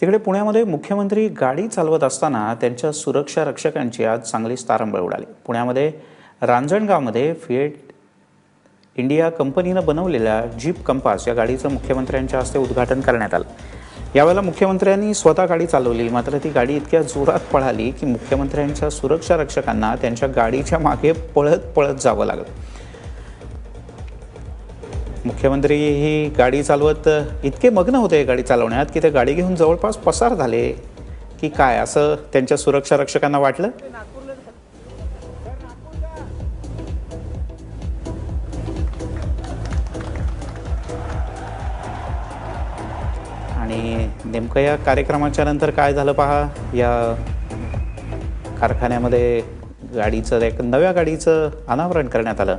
तिकडे पुण्यामध्ये मुख्यमंत्री गाडी चालवत असताना त्यांच्या सुरक्षा रक्षकांची आज चांगलीच तारंबळ उडाली. पुण्यामध्ये रांजणगावमध्ये फिएट इंडिया कंपनीनं बनवलेल्या जीप कंपास या गाडीचं मुख्यमंत्र्यांच्या हस्ते उद्घाटन करण्यात आलं. यावेळेला मुख्यमंत्र्यांनी स्वतः गाडी चालवली. मात्र ती गाडी इतक्या जोरात पळाली की मुख्यमंत्र्यांच्या सुरक्षा रक्षकांना त्यांच्या गाडीच्या मागे पळत पळत जावं लागलं. मुख्यमंत्री ही गाडी चालवत इतके मग्न होते गाडी चालवण्यात की ते गाडी घेऊन जवळपास पसार झाले. की काय असं त्यांच्या सुरक्षा रक्षकांना वाटलं? आणि नेमकं या कार्यक्रमाच्या नंतर काय झालं पहा? या कारखान्यामध्ये गाडीचं एक नव्या गाडीचं अनावरण करण्यात आलं.